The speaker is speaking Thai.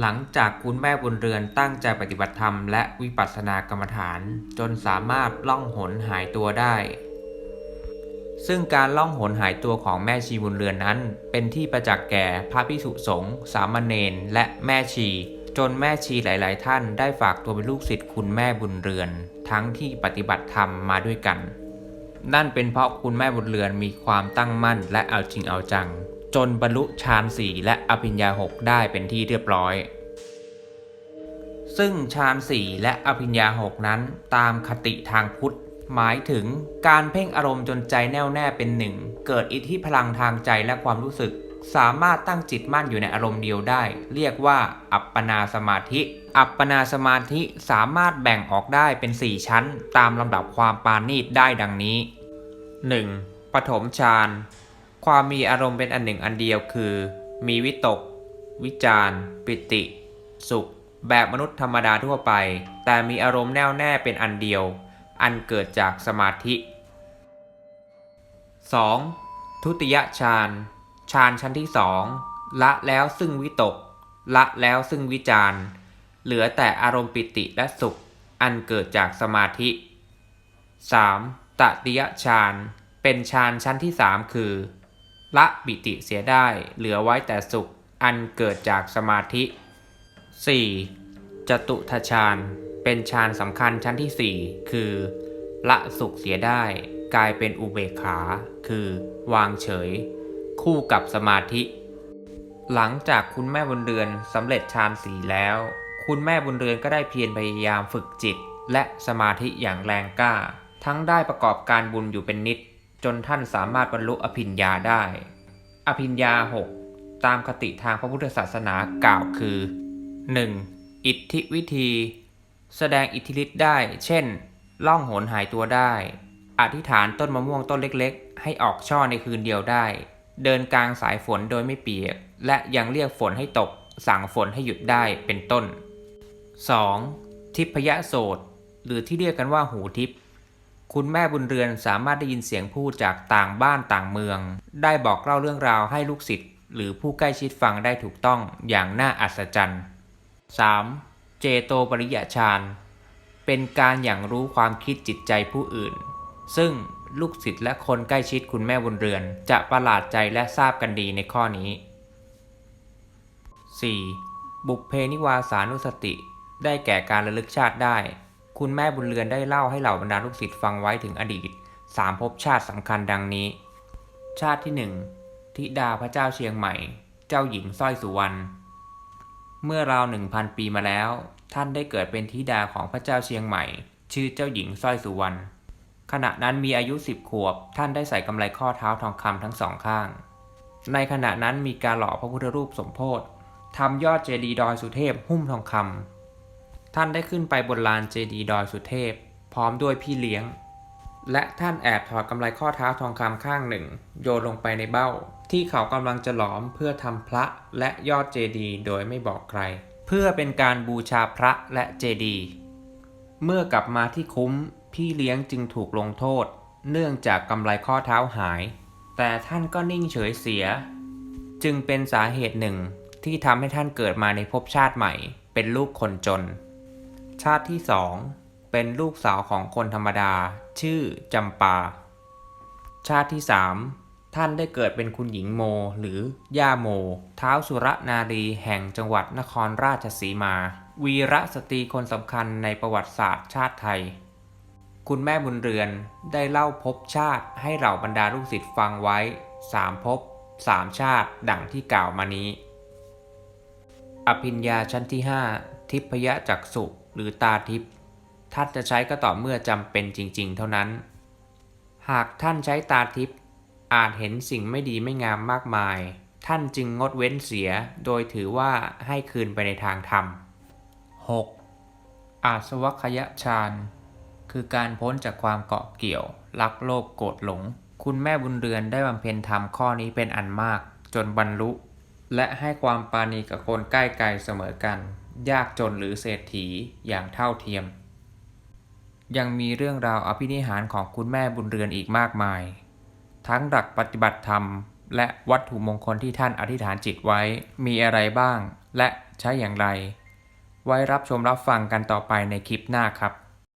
หลังจากคุณแม่บุญเรือนตั้งใจปฏิบัติธรรมและวิปัสสนากรรมฐาน จนสามารถล่องหนหายตัวได้ ซึ่งการล่องหนหายตัวของแม่ชีบุญเรือนนั้น เป็นที่ประจักษ์แก่พระพิสุสงฆ์สามเณรและแม่ชี จนแม่ชีหลาย ๆ ท่านได้ฝากตัวเป็นลูกศิษย์คุณแม่บุญเรือน ทั้งที่ปฏิบัติธรรมมาด้วยกัน นั่นเป็นเพราะคุณแม่บุญเรือนมีความตั้งมั่นและเอาจริงเอาจัง จนบรรลุฌานสี่และอภิญญาหกได้เป็นที่เรียบร้อย ซึ่งฌานสี่และอภิญญาหกนั้นตามคติทางพุทธ หมายถึงการเพ่งอารมณ์จนใจแน่วแน่เป็นหนึ่ง เกิดอิทธิพลังทางใจและความรู้สึก สามารถตั้งจิตมั่นอยู่ในอารมณ์เดียวได้ เรียกว่า อัปปนาสมาธิ อัปปนาสมาธิสามารถแบ่งออกได้เป็น 4 ชั้น ตามลำดับความปราณีตได้ดังนี้ 1. ปฐมฌาน ความมีอารมณ์เป็นอันหนึ่งอันเดียวคือ มีวิตก วิจารปิติ สุข แบบมนุษย์ธรรมดาทั่วไป แต่มีอารมณ์แน่วแน่เป็นอันเดียว อันเกิดจากสมาธิ 2. ทุติยฌานฌานชั้นที่สองละแล้วซึ่งวิตก ละแล้วซึ่งวิจารเหลือแต่อารมณ์ปิติและสุข อันเกิดจากสมาธิ 3. ตติยฌานเป็นฌานชั้นที่สามคือ ละปิติเสียได้เหลือไว้แต่สุขอันเกิดจากสมาธิ 4. จตุทฌานเป็นฌานสำคัญชั้นที่ 4 คือ ละสุขเสียได้กลายเป็นอุเบกขา คือ วางเฉย คู่กับสมาธิ หลังจากคุณแม่บุญเรือนสำเร็จฌานสีแล้ว คุณแม่บุญเรือนก็ได้เพียรพยายามฝึกจิต และสมาธิอย่างแรงกล้า ทั้งได้ประกอบการบุญอยู่เป็นนิด จนท่านสามารถบรรลุอภิญญาได้ อภิญญาหกตามคติทางพระพุทธศาสนากล่าวคือ 1. อิทธิวิธี แสดงอิทธิฤทธิ์ได้ เช่น ล่องหนหายตัวได้ อธิษฐานต้นมะม่วงต้นเล็กๆ ให้ออกช่อในคืนเดียวได้ เดินกลางสายฝนโดยไม่เปียก และยังเรียกฝนให้ตก สั่งฝนให้หยุดได้เป็นต้น 2. ทิพยโสตหรือที่เรียกกันว่าหูทิพย์ คุณแม่บุญเรือนสามารถได้ยินเสียงพูดจากต่างบ้านต่างเมือง ได้บอกเล่าเรื่องราวให้ลูกศิษย์หรือผู้ใกล้ชิดฟังได้ถูกต้องอย่างน่าอัศจรรย์ 3. เจโตปริยฌานเป็นการอย่างรู้ความคิดจิตใจผู้อื่น ซึ่งลูกศิษย์และคนใกล้ชิดคุณแม่บุญเรือน จะประหลาดใจและทราบกันดีในข้อนี้ 4. บุพเพนิวาสานุสติ ได้แก่การระลึกชาติได้ คุณแม่บุญเรือนได้เล่าให้เหล่าบรรดาลูกศิษย์ฟังไว้ถึงอดีตสามภพชาติสำคัญดังนี้ ชาติที่หนึ่งธิดาพระเจ้าเชียงใหม่ เจ้าหญิงสร้อยสุวรรณ เมื่อราวหนึ่งพันปีมาแล้ว ท่านได้เกิดเป็นธิดาของพระเจ้าเชียงใหม่ ชื่อเจ้าหญิงสร้อยสุวรรณ ขณะนั้นมีอายุสิบขวบ ท่านได้ใส่กำไรข้อเท้าทองคำทั้งสองข้าง ในขณะนั้นมีการหล่อพระพุทธรูปสมโพธิทำยอดเจดีย์ดอยสุเทพหุ้มทองคำ ท่านได้ขึ้นไปบนลานเจดีย์ดอยสุเทพ พร้อมด้วยพี่เลี้ยง และท่านแอบถอดกำไรข้อเท้าทองคำข้างหนึ่ง โยนลงไปในเบ้า ที่เขากำลังจะหลอมเพื่อทำพระและยอดเจดีย์โดยไม่บอกใคร เพื่อเป็นการบูชาพระและเจดีย์เมื่อกลับมาที่คุ้มพี่เลี้ยงจึงถูกลงโทษ เนื่องจากกำไรข้อเท้าหาย แต่ท่านก็นิ่งเฉยเสีย จึงเป็นสาเหตุหนึ่งที่ทำให้ท่านเกิดมาในภพชาติใหม่ เป็นลูกคนจน ชาติที่สองเป็นลูกสาวของคนธรรมดา ชื่อจำปา ชาติที่สามท่านได้เกิดเป็นคุณหญิงโมหรือย่าโม เท้าวสุรนารีแห่งจังหวัดนครราชสีมา วีระสตรีคนสำคัญในประวัติศาสตร์ชาติไทย คุณแม่บุญเรือนได้เล่าภพชาติให้เหล่าบรรดาลูกศิษย์ฟังไว้สามภพสามชาติดังที่กล่าวมานี้ อภิญญาชั้นที่ 5 ทิพยจักษุหรือตาทิพท่านจะใช้ก็ต่อเมื่อจำเป็นจริง ๆ เท่านั้น หากท่านใช้ตาทิพอาจเห็นสิ่งไม่ดีไม่งามมากมาย ท่านจึงงดเว้นเสียโดยถือว่าให้คืนไปในทางธรรม 6. อาสวัคยฌานคือการพ้นจากความเกาะเกี่ยว รักโลภโกรธหลง คุณแม่บุญเรือนได้บำเพ็ญธรรมข้อนี้เป็นอันมาก จนบรรลุ และให้ความปาณีกับคนใกล้ไกลเสมอกัน ยากจนหรือเศรษฐีอย่างเท่าเทียม ยังมีเรื่องราวอภินิหารของคุณแม่บุญเรือนอีกมากมาย ทั้งหลักปฏิบัติธรรม และวัตถุมงคลที่ท่านอธิษฐานจิตไว้มีอะไรบ้าง และใช้อย่างไร ไว้รับชมรับฟังกันต่อไปในคลิปหน้าครับ